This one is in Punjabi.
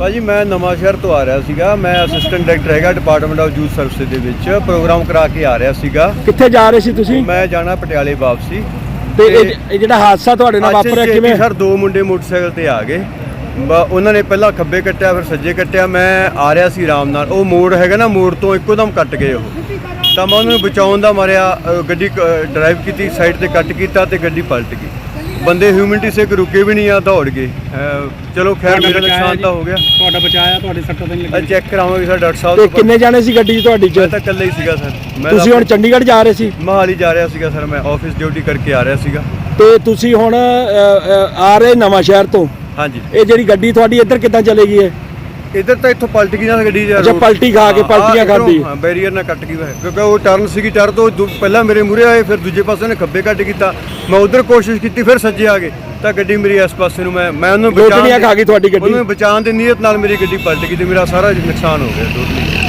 ਭਾਜੀ ਮੈਂ ਨਵਾਂ ਸ਼ਹਿਰ ਤੋਂ ਆ ਰਿਹਾ ਸੀਗਾ। ਮੈਂ ਅਸਿਸਟੈਂਟ ਡਾਇਰੈਕਟਰ ਹੈਗਾ ਡਿਪਾਰਟਮੈਂਟ ਆਫ ਯੂਥ ਸਰਵਿਸ ਦੇ ਵਿੱਚ। ਪ੍ਰੋਗਰਾਮ ਕਰਾ ਕੇ ਆ ਰਿਹਾ ਸੀਗਾ। ਕਿੱਥੇ ਜਾ ਰਹੇ ਸੀ ਤੁਸੀਂ? ਮੈਂ ਜਾਣਾ ਪਟਿਆਲੇ ਵਾਪਸੀ। ਤੇ ਇਹ ਇਹ ਜਿਹੜਾ ਹਾਦਸਾ ਤੁਹਾਡੇ ਨਾਲ ਵਾਪਰਿਆ ਕਿਵੇਂ? ਸਰ ਦੋ ਮੁੰਡੇ ਮੋਟਰਸਾਈਕਲ ਤੇ ਆ ਗਏ। ਬ- ਉਹਨਾਂ ਨੇ ਪਹਿਲਾਂ ਖੱਬੇ ਕੱਟਿਆ ਫਿਰ ਸੱਜੇ ਕੱਟਿਆ। ਮੈਂ ਆ ਰਿਹਾ ਸੀ ਆਰਾਮ ਨਾਲ। ਉਹ ਮੋੜ ਹੈਗਾ ਨਾ ਮੋੜ ਤੋਂ ਇੱਕੋ ਦਮ ਕੱਟ ਗਏ ਉਹ। ਤਾਂ ਮੈਂ ਉਹਨਾਂ ਨੂੰ ਬਚਾਉਣ ਦਾ ਮਾਰਿਆ ਅ, ਗੱਡੀ ਡਰਾਈਵ ਕੀਤੀ ਸਾਈਡ ਤੇ ਕੱਟ ਕੀਤਾ ਤੇ ਗੱਡੀ ਪਲਟ ਗਈ। ਬੰਦੇ ਹਿਊਮਨਿਟੀ ਸੇ ਰੁਕੇ ਵੀ ਨਹੀਂ ਆ ਦੌੜ ਗਏ। ਚਲੋ ਖੈਰ ਮੇਰਾ ਨੁਕਸਾਨ ਤਾਂ ਹੋ ਗਿਆ। ਤੁਹਾਡਾ ਬਚਾਇਆ ਤੁਹਾਡੇ ਸੱਟਾਂ ਤਾਂ ਨਹੀਂ ਅੱਜ ਲੱਗੀ ਚੈੱਕ ਕਰਾਵਾਂਗੇ ਸਰ ਡਾਕਟਰ ਸਾਹਿਬ ਤੇ ਕਿੰਨੇ ਜਾਣੇ ਸੀ ਗੱਡੀ 'ਚ ਤੁਹਾਡੀ ਮੈਂ 'ਚ? ਤਾਂ ਇਕੱਲੇ ਹੀ ਸੀਗਾ ਸਰ। ਮੈਂ ਤੁਸੀਂ ਹੁਣ ਚੰਡੀਗੜ੍ਹ ਜਾ ਰਹੇ ਸੀ? ਮੋਹਾਲੀ ਜਾ ਰਿਹਾ ਸੀਗਾ ਸਰ ਮੈਂ ਆਫਿਸ ਡਿਊਟੀ ਕਰਕੇ ਆ ਰਿਹਾ ਸੀਗਾ। ਤੇ ਤੁਸੀਂ ਹੁਣ ਅ, ਅ, ਆ ਰਹੇ ਨਵਾਂ ਸ਼ਹਿਰ ਤੋਂ? ਹਾਂਜੀ। ਇਹ ਜਿਹੜੀ ਗੱਡੀ ਤੁਹਾਡੀ ਇੱਧਰ ਕਿੱਦਾਂ ਚਲੇਗੀ ਹੈ ਇਧਰ ਤਾਂ ਇੱਥੋਂ ਪਲਟ ਗਈ ਨਾ ਗੱਡੀ ਯਾਰ ਅੱਛਾ, ਪਲਟੀ ਖਾ ਕੇ, ਪਲਟੀਆਂ ਖਾਧੀ। ਹਾਂ ਬੈਰੀਅਰ ਨਾਲ ਕੱਟ ਗਈ ਵਾ। ਕਿਉਂਕਿ ਉਹ ਟਰਨ ਸੀਗੀ ਟਰਨ ਤੋਂ ਦੂ- ਪਹਿਲਾਂ ਮੇਰੇ ਮੂਹਰੇ ਆਏ ਫਿਰ ਦੂਜੇ ਪਾਸੇ ਨੇ ਖੱਬੇ ਕੱਟ ਕੀਤਾ। ਮੈਂ ਉਧਰ ਕੋਸ਼ਿਸ਼ ਕੀਤੀ ਫਿਰ ਸੱਜੇ ਆ ਗਏ। ਤਾਂ ਗੱਡੀ ਮੇਰੀ ਇਸ ਪਾਸੇ ਨੂੰ ਮੈਂ ਮੈਂ ਉਹਨੂੰ ਲੋਟਣੀਆਂ ਬਚਾਉਣ ਖਾ ਗਈ ਤੁਹਾਡੀ ਗੱਡੀ। ਉਹਨੂੰ ਬਚਾਉਣ ਦੀ ਨੀਅਤ ਨਾਲ ਮੇਰੀ ਗੱਡੀ ਪਲਟ ਗਈ ਤੇ ਮੇਰਾ ਸਾਰਾ ਨੁਕਸਾਨ ਹੋ ਗਿਆ ਟੋਟਲੀ